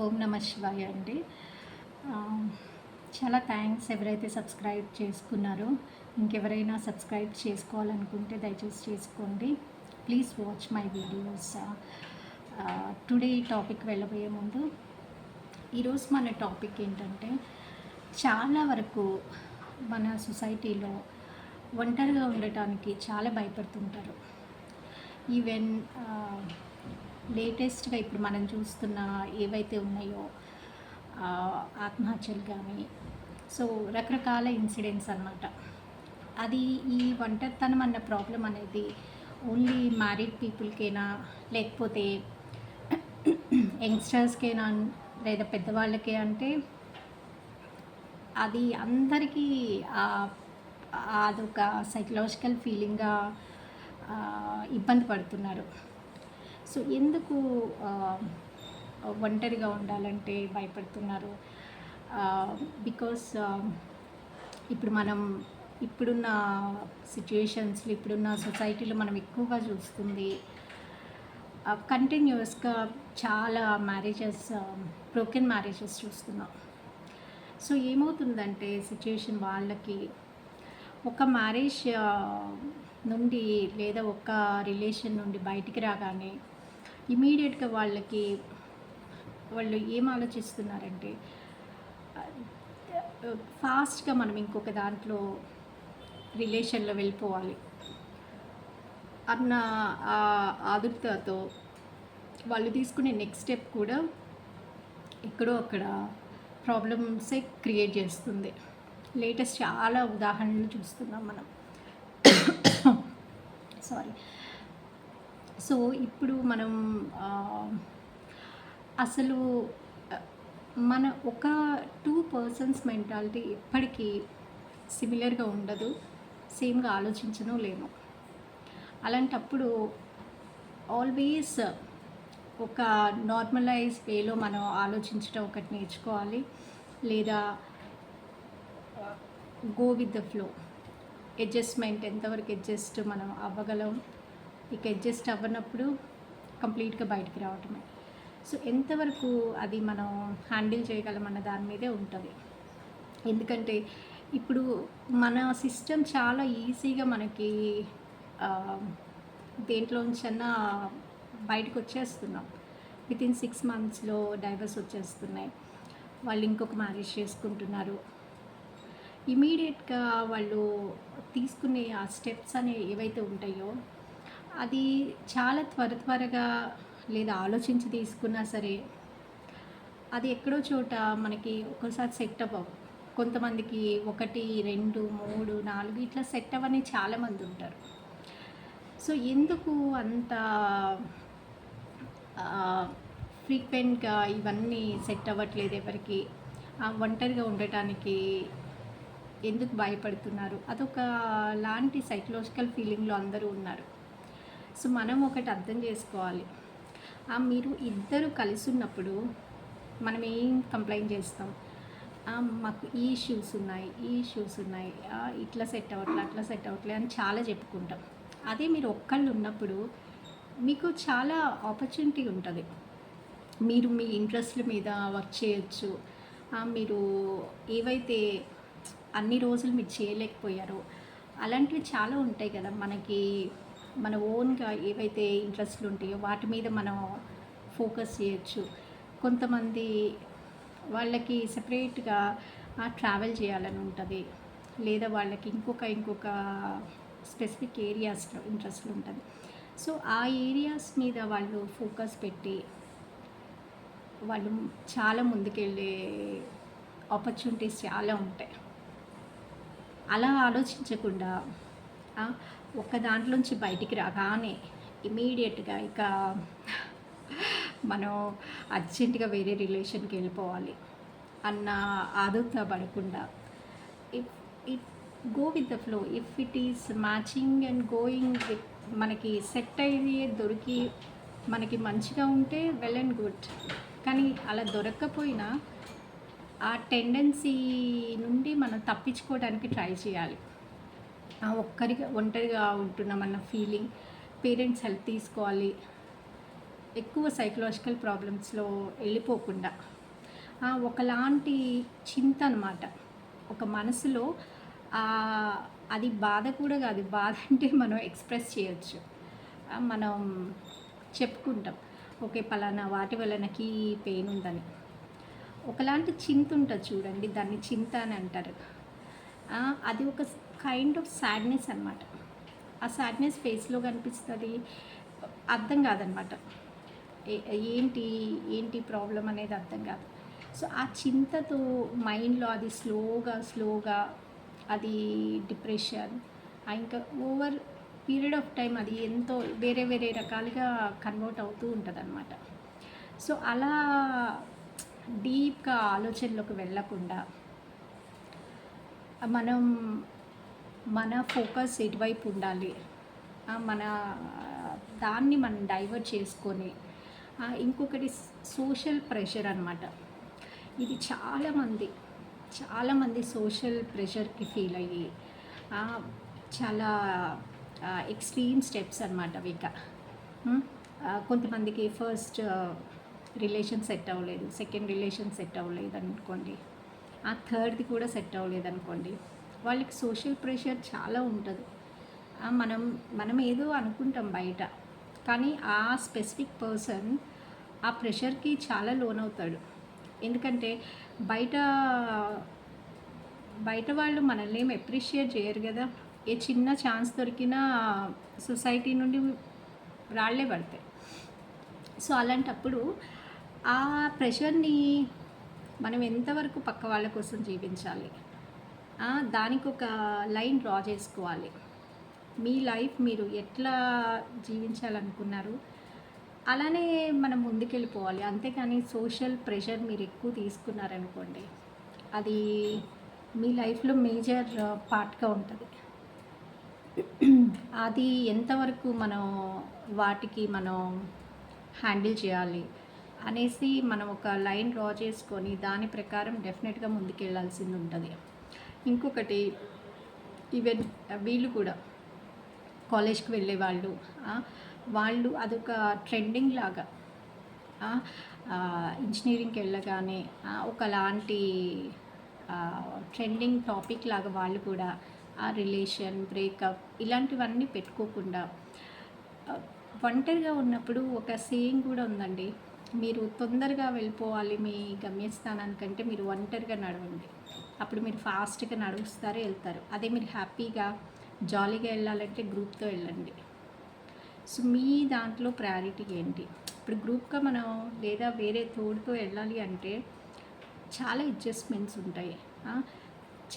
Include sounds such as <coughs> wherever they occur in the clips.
ఓం నమ శివాయ అండి. చాలా థ్యాంక్స్ ఎవరైతే సబ్స్క్రైబ్ చేసుకున్నారో ఇంకెవరైనా సబ్స్క్రైబ్ చేసుకోవాలనుకుంటే దయచేసి చేసుకోండి. Please watch my videos today topic వెళ్ళబోయే ముందు ఈరోజు మన టాపిక్ ఏంటంటే చాలా వరకు మన సొసైటీలో ఒంటరిగా ఉండటానికి చాలా భయపడుతుంటారు. ఈవెన్ లేటెస్ట్గా ఇప్పుడు మనం చూస్తున్న ఏవైతే ఉన్నాయో ఆత్మహత్యలు కానీ సో రకరకాల ఇన్సిడెంట్స్ అన్నమాట. అది ఈ ఒంటరితనం అన్న ప్రాబ్లం అనేది ఓన్లీ మ్యారీడ్ పీపుల్కేనా లేకపోతే యంగ్స్టర్స్కేనా లేదా పెద్దవాళ్ళకే అంటే అది అందరికీ అదొక సైకలాజికల్ ఫీలింగ్గా ఇబ్బంది పడుతున్నారు. సో ఎందుకు ఒంటరిగా ఉండాలంటే భయపడుతున్నారు? బికాస్ ఇప్పుడు మనం ఇప్పుడున్న సిచ్యుయేషన్స్లో ఇప్పుడున్న సొసైటీలో మనం ఎక్కువగా చూస్తుంది కంటిన్యూస్గా చాలా మ్యారేజెస్ బ్రోకెన్ మ్యారేజెస్ చూస్తున్నాం. సో ఏమవుతుందంటే సిచ్యుయేషన్ వాళ్ళకి ఒక మ్యారేజ్ నుండి లేదా ఒక రిలేషన్ నుండి బయటికి రాగానే ఇమీడియట్గా వాళ్ళకి వాళ్ళు ఏం ఆలోచిస్తున్నారంటే ఫాస్ట్గా మనం ఇంకొక దాంట్లో రిలేషన్లో వెళ్ళిపోవాలి. అన్న ఆ ఆదుర్తతో వాళ్ళు తీసుకునే నెక్స్ట్ స్టెప్ కూడా ఎక్కడో అక్కడ ప్రాబ్లమ్సే క్రియేట్ చేస్తుంది. లేటెస్ట్ చాలా ఉదాహరణలు చూస్తున్నాం మనం. <coughs> సారీ. సో ఇప్పుడు మనం అసలు మన ఒక టూ పర్సన్స్ మెంటాలిటీ ఎప్పటికీ సిమిలర్గా ఉండదు సేమ్గా ఆలోచించను లేము. అలాంటప్పుడు ఆల్వేస్ ఒక నార్మలైజ్ వేలో మనం ఆలోచించడం ఒకటి నేర్చుకోవాలి లేదా go with the flow. Adjustment ఎంతవరకు అడ్జస్ట్ మనం అవ్వగలం ఇక అడ్జస్ట్ అవ్వనప్పుడు కంప్లీట్గా బయటికి రావటమే. సో ఎంతవరకు అది మనం హ్యాండిల్ చేయగలం అన్న దాని మీదే ఉంటుంది. ఎందుకంటే ఇప్పుడు మన సిస్టమ్ చాలా ఈజీగా మనకి దేంట్లోంచన్నా బయటకు వచ్చేస్తున్నాం. విత్ ఇన్ సిక్స్ మంత్స్లో డైవర్స్ వచ్చేస్తున్నాయి. వాళ్ళు ఇంకొక మ్యారేజ్ చేసుకుంటున్నారు. ఇమీడియట్గా వాళ్ళు తీసుకునే ఆ స్టెప్స్ అనే ఏవైతే ఉంటాయో అది చాలా త్వర త్వరగా లేదా ఆలోచించి తీసుకున్నా సరే అది ఎక్కడో చోట మనకి ఒక్కోసారి సెట్ అవ్వవు. కొంతమందికి ఒకటి రెండు మూడు నాలుగు ఇట్లా సెట్ అవ్వని చాలామంది ఉంటారు. సో ఎందుకు అంత ఫ్రీక్వెంట్గా ఇవన్నీ సెట్ అవ్వట్లేదు ఎవరికి? ఒంటరిగా ఉండటానికి ఎందుకు భయపడుతున్నారు? అదొక లాంటి సైకలాజికల్ ఫీలింగ్లో అందరూ ఉన్నారు. సో మనం ఒకటి అర్థం చేసుకోవాలి. ఆ మీరు ఇద్దరు కలిసి ఉన్నప్పుడు మనం ఏం కంప్లైంట్ చేస్తాం? మాకు ఈ ఇష్యూస్ ఉన్నాయి ఈ ఇష్యూస్ ఉన్నాయి ఇట్లా సెట్ అవ్వట్లే అట్లా సెట్ అవ్వట్లే అని చాలా చెప్పుకుంటాం. అదే మీరు ఒక్కళ్ళు ఉన్నప్పుడు మీకు చాలా ఆపర్చునిటీ ఉంటుంది. మీరు మీ ఇంట్రెస్ట్ల మీద వర్క్ చేయొచ్చు. మీరు ఏవైతే అన్ని రోజులు మీరు చేయలేకపోయారో అలాంటివి చాలా ఉంటాయి కదా మనకి. మన ఓన్గా ఏవైతే ఇంట్రెస్ట్లు ఉంటాయో వాటి మీద మనం ఫోకస్ చేయొచ్చు. కొంతమంది వాళ్ళకి సపరేట్గా ట్రావెల్ చేయాలని ఉంటుంది. లేదా వాళ్ళకి ఇంకొక ఇంకొక స్పెసిఫిక్ ఏరియాస్లో ఇంట్రెస్ట్లు ఉంటుంది. సో ఆ ఏరియాస్ మీద వాళ్ళు ఫోకస్ పెట్టి వాళ్ళు చాలా ముందుకెళ్ళే ఆపర్చునిటీస్ చాలా ఉంటాయి. అలా ఆలోచించకుండా ఒక్క దాంట్లోంచి బయటికి రాగానే ఇమీడియట్గా ఇక మనం అర్జెంటుగా వేరే రిలేషన్కి వెళ్ళిపోవాలి అన్న ఆదుర్త పడకుండా if it go with the flow if it is matching and going with మనకి సెట్ అయ్యి దొరికి మనకి మంచిగా ఉంటే వెల్ అండ్ గుడ్ కానీ అలా దొరక్కపోయినా ఆ టెండెన్సీ నుండి మనం తప్పించుకోవడానికి ట్రై చేయాలి. ఒక్కరిగా ఒంటరిగా ఉంటున్నామన్న ఫీలింగ్ పేరెంట్స్ హెల్ప్ తీసుకోవాలి. ఎక్కువ సైకలాజికల్ ప్రాబ్లమ్స్లో వెళ్ళిపోకుండా. ఒకలాంటి చింత అనమాట ఒక మనసులో అది బాధ కూడా కాదు. బాధ అంటే మనం ఎక్స్ప్రెస్ చేయొచ్చు. మనం చెప్పుకుంటాం. ఓకే పలానా వాటి వల్ల నాకు ఈ పెయిన్ ఉందని. ఒకలాంటి చింత ఉంటుంది చూడండి. దాన్ని చింత అని అంటారు. అది ఒక కైండ్ ఆఫ్ సాడ్నెస్ అనమాట ఆ సాడ్నెస్ ఫేస్లో కనిపిస్తుంది. అర్థం కాదనమాట ఏంటి ఏంటి ప్రాబ్లం అనేది అర్థం కాదు. సో ఆ చింతతో మైండ్లో అది స్లోగా స్లోగా అది డిప్రెషన్ ఇంకా ఓవర్ పీరియడ్ ఆఫ్ టైం అది ఎంతో వేరే వేరే రకాలుగా కన్వర్ట్ అవుతూ ఉంటుంది అనమాట సో అలా డీప్గా ఆలోచనలోకి వెళ్ళకుండా మనం మన ఫోకస్ ఎటువైపు ఉండాలి? మన దాన్ని మనం డైవర్ట్ చేసుకొని ఇంకొకటి సోషల్ ప్రెషర్ అనమాట ఇది చాలామంది చాలామంది సోషల్ ప్రెషర్కి ఫీల్ అయ్యి చాలా ఎక్స్ట్రీమ్ స్టెప్స్ అనమాట అవి ఇక కొంతమందికి ఫస్ట్ రిలేషన్ సెట్ అవ్వలేదు సెకండ్ రిలేషన్ సెట్ అవ్వలేదు అనుకోండి ఆ థర్డ్ది కూడా సెట్ అవ్వలేదు అనుకోండి వాళ్ళకి సోషల్ ప్రెషర్ చాలా ఉంటుంది. మనం మనం ఏదో అనుకుంటాం బయట. కానీ ఆ స్పెసిఫిక్ పర్సన్ ఆ ప్రెషర్కి చాలా లోనవుతాడు. ఎందుకంటే బయట బయట వాళ్ళు మనల్ని ఏం అప్రిషియేట్ చేయరు కదా. ఏ చిన్న ఛాన్స్ దొరికినా సొసైటీ నుండి రాళ్ళే పడతాయి. సో అలాంటప్పుడు ఆ ప్రెషర్ని మనం ఎంతవరకు పక్క వాళ్ళ కోసం జీవించాలి? దానికి ఒక లైన్ డ్రా చేసుకోవాలి. మీ లైఫ్ మీరు ఎట్లా జీవించాలనుకున్నారు? అలానే మనం ముందుకెళ్ళిపోవాలి. అంతేకాని సోషల్ ప్రెషర్ మీరు ఎక్కువ తీసుకున్నారనుకోండి అది మీ లైఫ్లో మేజర్ పార్ట్గా ఉంటుంది. అది ఎంతవరకు మనం వాటికి మనం హ్యాండిల్ చేయాలి అనేసి మనం ఒక లైన్ డ్రా చేసుకొని దాని ప్రకారం డెఫినెట్గా ముందుకెళ్ళాల్సింది ఉంటుంది. ఇంకొకటి ఈవెన్ వీళ్ళు కూడా కాలేజ్కి వెళ్ళే వాళ్ళు వాళ్ళు అదొక ట్రెండింగ్ లాగా ఇంజనీరింగ్కి వెళ్ళగానే ఒకలాంటి ట్రెండింగ్ టాపిక్ లాగా వాళ్ళు కూడా ఆ రిలేషన్ బ్రేకప్ ఇలాంటివన్నీ పెట్టుకోకుండా ఒంటరిగా ఉన్నప్పుడు ఒక సేయింగ్ కూడా ఉందండి. మీరు తొందరగా వెళ్ళిపోవాలి మీ గమ్యస్థానానికంటే మీరు ఒంటరిగా నడవండి. అప్పుడు మీరు ఫాస్ట్గా నడుస్తారు వెళ్తారు. అదే మీరు హ్యాపీగా జాలీగా వెళ్ళాలంటే గ్రూప్తో వెళ్ళండి. సో మీ దాంట్లో ప్రయారిటీ ఏంటి? ఇప్పుడు గ్రూప్గా మనం లేదా వేరే తోడుతో వెళ్ళాలి అంటే చాలా అడ్జస్ట్మెంట్స్ ఉంటాయి.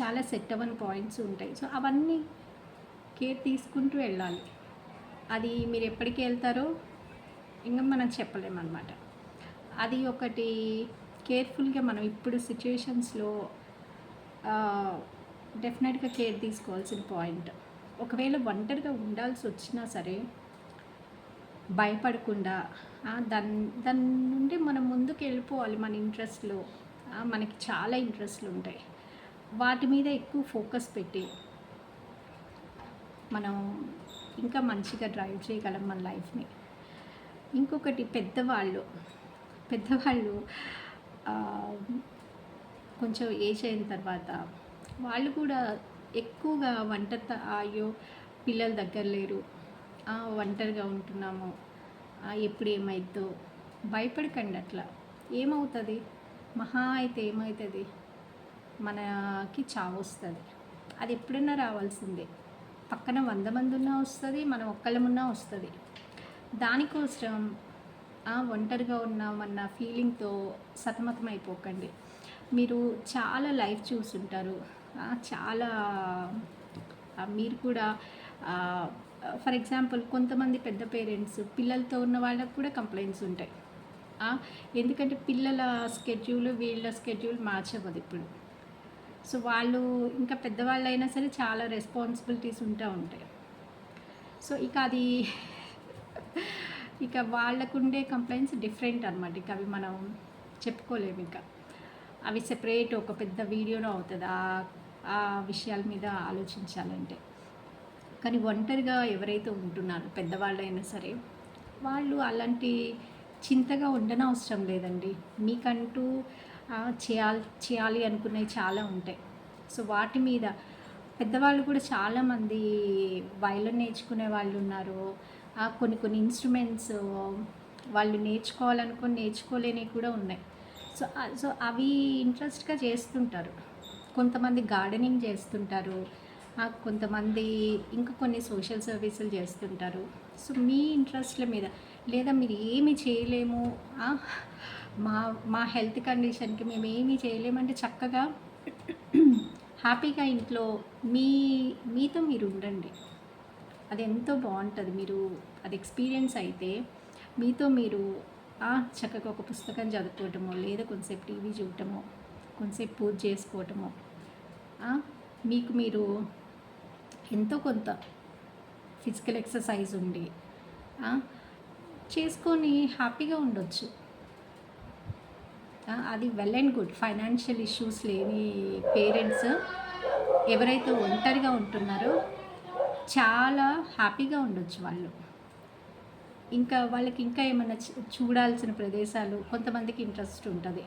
చాలా సెట్ అవ్వని పాయింట్స్ ఉంటాయి. సో అవన్నీ కేర్ తీసుకుంటూ వెళ్ళాలి. అది మీరు ఎప్పటికి వెళ్తారో ఇంకా మనం చెప్పలేమన్నమాట. అది ఒకటి కేర్ఫుల్గా మనం ఇప్పుడు సిచ్యువేషన్స్లో డెఫినెట్గా కేర్ తీసుకోవాల్సిన పాయింట్ ఒకవేళ ఒంటరిగా ఉండాల్సి వచ్చినా సరే భయపడకుండా దాని దాని నుండి మనం ముందుకు వెళ్ళిపోవాలి మన ఇంట్రెస్ట్లో మనకి చాలా ఇంట్రెస్ట్లు ఉంటాయి. వాటి మీద ఎక్కువ ఫోకస్ పెట్టి మనం ఇంకా మంచిగా డ్రైవ్ చేయగలం మన లైఫ్ని ఇంకొకటి పెద్దవాళ్ళు పెద్దవాళ్ళు కొంచెం ఏజ్ అయిన తర్వాత వాళ్ళు కూడా ఎక్కువగా వంట అయ్యో పిల్లలు దగ్గర లేరు. ఒంటరిగా ఉంటున్నాము. ఎప్పుడు ఏమైద్దో. భయపడకండి అట్లా. ఏమవుతుంది? మహా అయితే ఏమవుతుంది మనకి చావు వస్తుంది. అది ఎప్పుడైనా రావాల్సిందే. పక్కన వంద మంది ఉన్నా వస్తుంది మనం ఒక్కళ్ళమున్నా వస్తుంది. దానికోసం ఆ, ఒంటరిగా ఉన్నామన్న ఫీలింగ్తో సతమతం అయిపోకండి మీరు చాలా లైఫ్ చూసుంటారు. చాలా మీరు కూడా ఫర్ ఎగ్జాంపుల్ కొంతమంది పెద్ద పేరెంట్స్ పిల్లలతో ఉన్న వాళ్ళకు కూడా కంప్లైంట్స్ ఉంటాయి. ఎందుకంటే పిల్లల స్కెడ్యూల్ వీళ్ళ స్కెడ్యూల్ మార్చవద్దు ఇప్పుడు. సో వాళ్ళు ఇంకా పెద్దవాళ్ళు అయినా సరే చాలా రెస్పాన్సిబిలిటీస్ ఉంటా ఉంటాయి. సో ఇక అది ఇక వాళ్ళకుండే కంప్లైంట్స్ డిఫరెంట్ అనమాట ఇక అవి మనం చెప్పుకోలేము ఇంకా. అవి సెపరేట్ ఒక పెద్ద వీడియోలో అవుతుంది. ఆ విషయాల మీద ఆలోచించాలంటే. కానీ ఒంటరిగా ఎవరైతే ఉంటున్నారో పెద్దవాళ్ళైనా సరే వాళ్ళు అలాంటి చింతగా ఉండనవసరం లేదండి. మీకంటూ చేయాలి చేయాలి అనుకునేవి చాలా ఉంటాయి. సో వాటి మీద పెద్దవాళ్ళు కూడా చాలామంది వయలిన్ నేర్చుకునే వాళ్ళు ఉన్నారు. కొన్ని కొన్ని ఇన్స్ట్రుమెంట్స్ వాళ్ళు నేర్చుకోవాలనుకుని నేర్చుకోలేనివి కూడా ఉన్నాయి. సో సో అవి ఇంట్రెస్ట్గా చేస్తుంటారు. కొంతమంది గార్డెనింగ్ చేస్తుంటారు. కొంతమంది ఇంకా కొన్ని సోషల్ సర్వీసులు చేస్తుంటారు. సో మీ ఇంట్రెస్ట్ల మీద లేదా మీరు ఏమి చేయలేము? మా మా హెల్త్ కండిషన్కి మేము ఏమీ చేయలేమంటే చక్కగా హ్యాపీగా ఇంట్లో మీ మీతో మీరు ఉండండి. అది ఎంతో బాగుంటుంది. మీరు అది ఎక్స్పీరియన్స్ అయితే మీతో మీరు చక్కగా ఒక పుస్తకం చదువుకోవటమో లేదా కొంతసేపు టీవీ చూడటమో కొంతసేపు పూజ చేసుకోవటమో మీకు మీరు ఎంతో కొంత ఫిజికల్ ఎక్సర్సైజ్ ఉండి చేసుకొని హ్యాపీగా ఉండొచ్చు. అది well and good. Financial issues లేని పేరెంట్స్ ఎవరైతే ఒంటరిగా ఉంటున్నారో చాలా హ్యాపీగా ఉండొచ్చు వాళ్ళు. ఇంకా వాళ్ళకి ఇంకా ఏమన్నా చూడాల్సిన ప్రదేశాలు కొంతమందికి ఇంట్రెస్ట్ ఉంటుంది.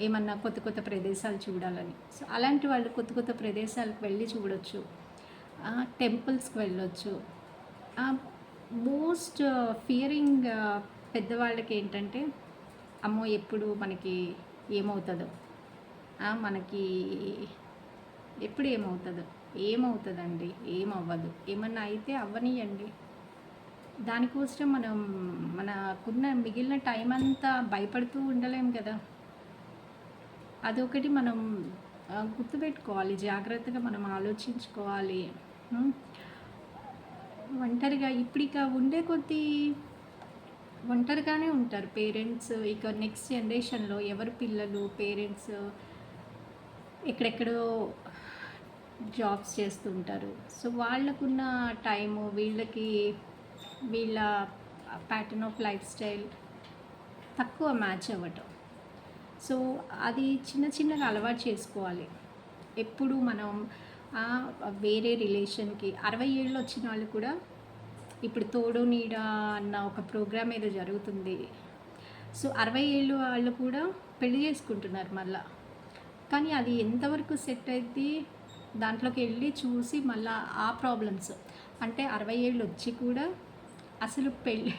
ఏమన్నా కొత్త కొత్త ప్రదేశాలు చూడాలని. సో అలాంటి వాళ్ళు కొత్త కొత్త ప్రదేశాలకు వెళ్ళి చూడొచ్చు. టెంపుల్స్కి వెళ్ళొచ్చు. మోస్ట్ ఫియరింగ్ పెద్దవాళ్ళకి ఏంటంటే అమ్మో ఎప్పుడు మనకి ఏమవుతుందో. మనకి ఎప్పుడు ఏమవుతుందో. ఏమవుతుందండి? ఏమవ్వదు. ఏమన్నా అయితే అవ్వనియండి. దానికోసం మనం మనకున్న మిగిలిన టైం అంతా భయపడుతూ ఉండలేం కదా. అదొకటి మనం గుర్తుపెట్టుకోవాలి జాగ్రత్తగా మనం ఆలోచించుకోవాలి. ఒంటరిగా ఇప్పుడు ఇక ఉండే కొద్దీ ఒంటరిగానే ఉంటారు పేరెంట్స్. ఇక నెక్స్ట్ జనరేషన్లో ఎవరు పిల్లలు పేరెంట్స్ ఎక్కడెక్కడో జాబ్స్ చేస్తుంటారు సో వాళ్ళకున్న టైము వీళ్ళకి వీళ్ళ ప్యాటర్న్ ఆఫ్ లైఫ్ స్టైల్ తక్కువ మ్యాచ్ అవ్వటం. సో అది చిన్న చిన్నగా అలవాటు చేసుకోవాలి. ఎప్పుడు మనం వేరే రిలేషన్కి అరవై ఏళ్ళు వచ్చిన వాళ్ళు కూడా ఇప్పుడు తోడు నీడ అన్న ఒక ప్రోగ్రామ్ ఏదో జరుగుతుంది. సో అరవై ఏళ్ళు వాళ్ళు కూడా పెళ్ళి చేసుకుంటున్నారు మళ్ళా. కానీ అది ఎంతవరకు సెట్ అయితే దాంట్లోకి వెళ్ళి చూసి మళ్ళీ ఆ ప్రాబ్లమ్స్ అంటే అరవై ఏళ్ళు వచ్చి కూడా అసలు పెళ్ళి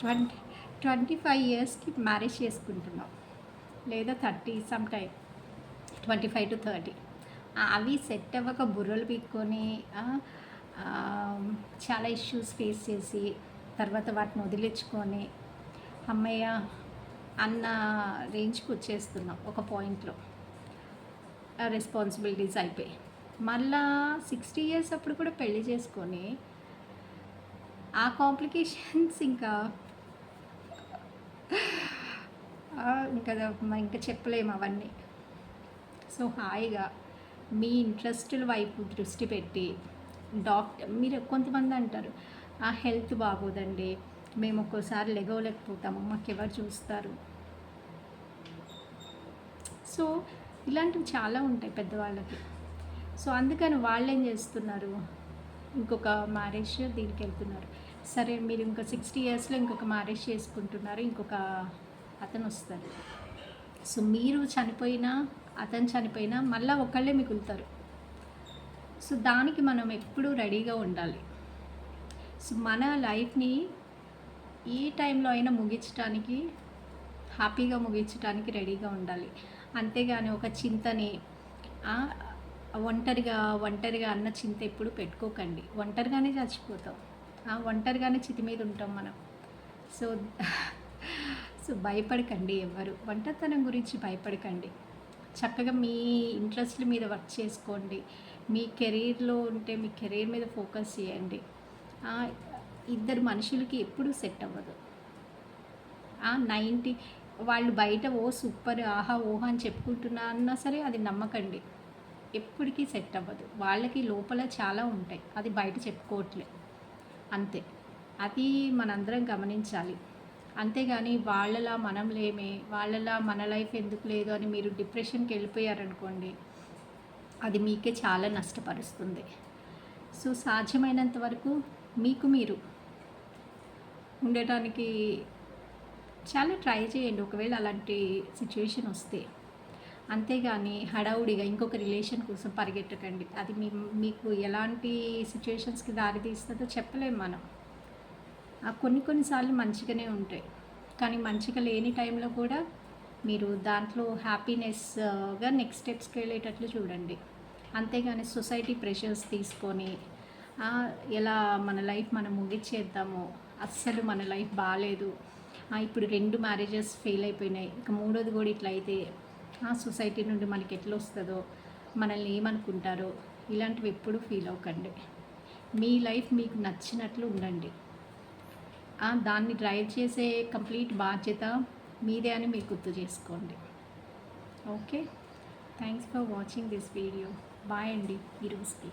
ట్వంటీ ట్వంటీ ఫైవ్ ఇయర్స్కి మ్యారేజ్ చేసుకుంటున్నాం. లేదా thirty some time twenty five to thirty. అవి సెట్ అవ్వక బుర్రలు పీక్కొని చాలా ఇష్యూస్ ఫేస్ చేసి తర్వాత వాటిని వదిలించుకొని అమ్మయ్య అన్న రేంజ్కి వచ్చేస్తున్నాం ఒక పాయింట్లో. రెస్పాన్సిబిలిటీస్ అయిపోయి. మళ్ళా సిక్స్టీ ఇయర్స్ అప్పుడు కూడా పెళ్ళి చేసుకొని ఆ కాంప్లికేషన్స్ ఇంకా. ఇంకా ఇంకా చెప్పలేము అవన్నీ. సో హాయిగా మీ ఇంట్రెస్టుల వైపు దృష్టి పెట్టి డాక్టర్ మీరు కొంతమంది అంటారు ఆ హెల్త్ బాగోదండి మేము ఒక్కోసారి లెగవలేకపోతాము మాకు ఎవరు చూస్తారు? సో ఇలాంటివి చాలా ఉంటాయి పెద్దవాళ్ళకి. సో అందుకని వాళ్ళు ఏం చేస్తున్నారు? ఇంకొక మ్యారేజ్ దీనికి వెళ్తున్నారు. సరే మీరు ఇంకా సిక్స్టీ ఇయర్స్లో ఇంకొక మ్యారేజ్ చేసుకుంటున్నారు ఇంకొక అతను వస్తారు. సో మీరు చనిపోయినా అతను చనిపోయినా మళ్ళీ ఒకళ్ళే మిగులుతారు. సో దానికి మనం ఎప్పుడూ రెడీగా ఉండాలి. సో మన లైఫ్ని ఏ టైంలో అయినా ముగించడానికి హ్యాపీగా ముగించడానికి రెడీగా ఉండాలి. అంతేగాని ఒక చింతని ఒంటరిగా ఒంటరిగా అన్న చింత ఎప్పుడు పెట్టుకోకండి. ఒంటరిగానే చచ్చిపోతాం. ఆ, ఒంటరిగానే చితి మీద ఉంటాం మనం. సో సో భయపడకండి ఎవ్వరు ఒంటరితనం గురించి భయపడకండి. చక్కగా మీ ఇంట్రెస్ట్ల మీద వర్క్ చేసుకోండి. మీ కెరీర్లో ఉంటే మీ కెరీర్ మీద ఫోకస్ చేయండి. ఇద్దరు మనుషులకి ఎప్పుడూ సెట్ అవ్వదు. నైంటీ వాళ్ళు బయట ఓ సూపర్ ఆహా ఓహా అని చెప్పుకుంటున్నా అన్నా సరే అది నమ్మకండి. ఎప్పటికీ సెట్ అవ్వదు. వాళ్ళకి లోపల చాలా ఉంటాయి. అది బయట చెప్పుకోవట్లే. అంతే. అది మనందరం గమనించాలి. అంతేగాని వాళ్ళలా మనం లేమే వాళ్ళలా మన లైఫ్ ఎందుకు లేదు అని మీరు డిప్రెషన్కి వెళ్ళిపోయారనుకోండి అది మీకే చాలా నష్టపరుస్తుంది. సో సాధ్యమైనంత వరకు మీకు మీరు ఉండటానికి చాలా ట్రై చేయండి. ఒకవేళ అలాంటి సిచ్యువేషన్ వస్తే. అంతేగాని హడావుడిగా ఇంకొక రిలేషన్ కోసం పరిగెట్టకండి. అది మీ మీకు ఎలాంటి సిచ్యువేషన్స్కి దారి తీస్తుందో మనం. కొన్ని కొన్నిసార్లు మంచిగానే ఉంటాయి. కానీ మంచిగా లేని టైంలో కూడా మీరు దాంట్లో హ్యాపీనెస్గా నెక్స్ట్ స్టెప్స్కి వెళ్ళేటట్లు చూడండి. అంతేగాని సొసైటీ ప్రెషర్స్ తీసుకొని ఎలా మన లైఫ్ మనం ముగిచ్చేద్దాము అస్సలు మన లైఫ్ బాగాలేదు ఇప్పుడు రెండు మ్యారేజెస్ ఫెయిల్ అయిపోయినాయి ఇక మూడోది కూడా ఇట్లా అయితే ఆ సొసైటీ నుండి మనకి ఎట్లా వస్తుందో మనల్ని ఏమనుకుంటారో ఇలాంటివి ఎప్పుడూ ఫీల్ అవ్వకండి. మీ లైఫ్ మీకు నచ్చినట్లు ఉండండి. దాన్ని డ్రైవ్ చేసే కంప్లీట్ బాధ్యత మీదే అని మీరు గుర్తు చేసుకోండి. Okay? Thanks for watching this video. Bye అండి. ఈరోజుకి